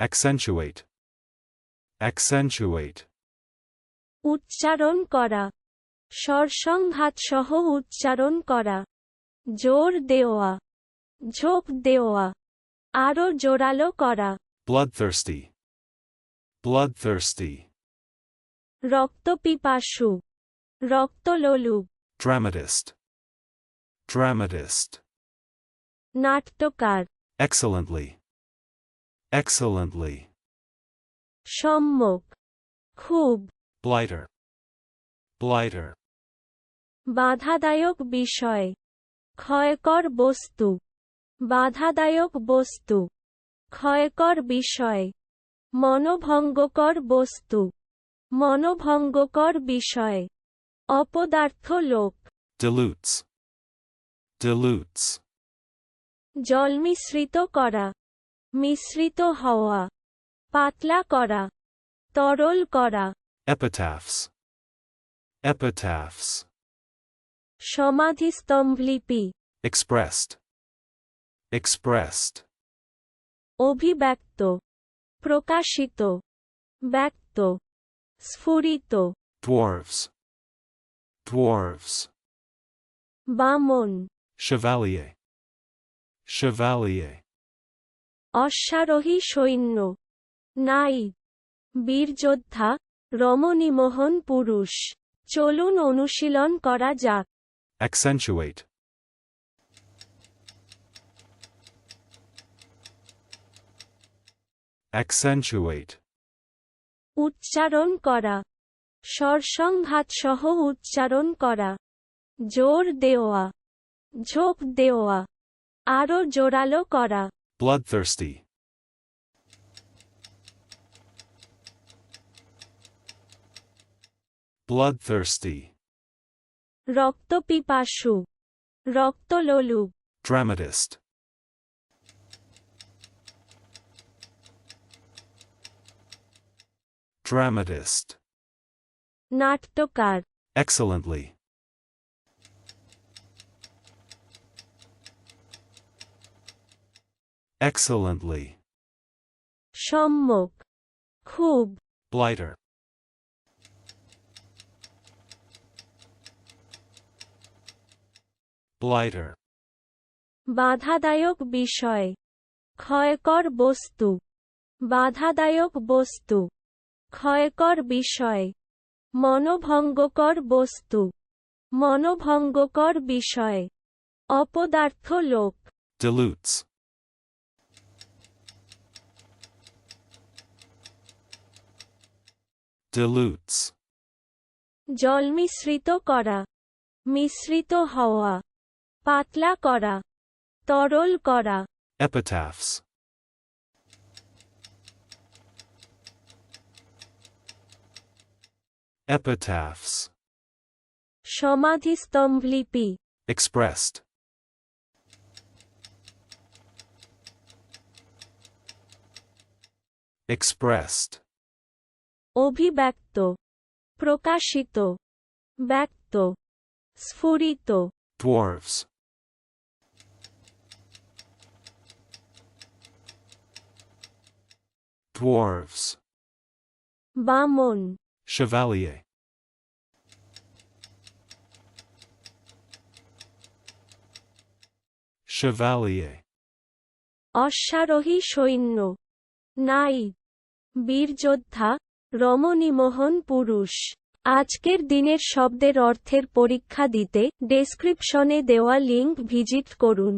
accentuate, accentuate, উচ্চারণ করা স্বরসংঘাত সহ উচ্চারণ করা জোর দেওয়া ঝোঁক দেওয়া আরও জোরালো করা bloodthirsty, bloodthirsty, রক্তপিপাসু রক্তলোলুপ dramatist, dramatist, নাট্যকার excellently, excellently, সম্মুখ খুব blighter, blighter, বাধাদায়ক বিষয় ক্ষয়কর বস্তু বাধাদায়ক বস্তু ক্ষয়কর বিষয় মনোভঙ্গকর বস্তু মনোভঙ্গকর বিষয় অপদার্থ লোক। Dilutes, dilutes, জল মিশ্রিত করা। মিশ্রিত হওয়া পাতলা করা তরল করা epitaphs, epitaphs, সমাধিস্তম্ভলিপি expressed, expressed, অভিব্যক্ত প্রকাশিত ব্যক্ত স্ফুরিত dwarves, dwarves, বামন chevalier, chevalier, অশ্বারোহী সৈন্য। নাই। বীরযোদ্ধা রমণীমোহন পুরুষ। চলুন অনুশীলন করা যাক। Accentuate, accentuate, উচ্চারণ করা। স্বরসংঘাত সহ উচ্চারণ করা। জোর দেওয়া। ঝোঁক দেওয়া। আরও জোরালো করা। bloodthirsty, bloodthirsty, রক্তপিপাসু রক্তলোলুপ dramatist, dramatist, নাট্যকার excellently, Excellently, সম্মুখ খুব। Blighter, blighter, বাধাদায়ক বিষয় ক্ষয়কর বস্তু। বাধাদায়ক বস্তু ক্ষয়কর বিষয়। মনোভঙ্গকর বস্তু মনোভঙ্গকর বিষয়। অপদার্থ লোক। Dilutes, dilutes, জল মিশ্রিত করা মিশ্রিত হওয়া পাতলা করা তরল করা epitaphs, epitaphs, সমাধিস্তম্ভলিপি expressed, expressed, অভিব্যক্ত প্রকাশিত ব্যক্ত স্ফুরিত। Dwarves, dwarves, বামন। Chevalier, chevalier, অশ্বারোহী সৈন্য। নাই বীরযোদ্ধা। রমণীমোহন পুরুষ। আজকের দিনের শব্দের অর্থের পরীক্ষা দিতে ডেসক্রিপশনে দেওয়া লিঙ্ক ভিজিট করুন।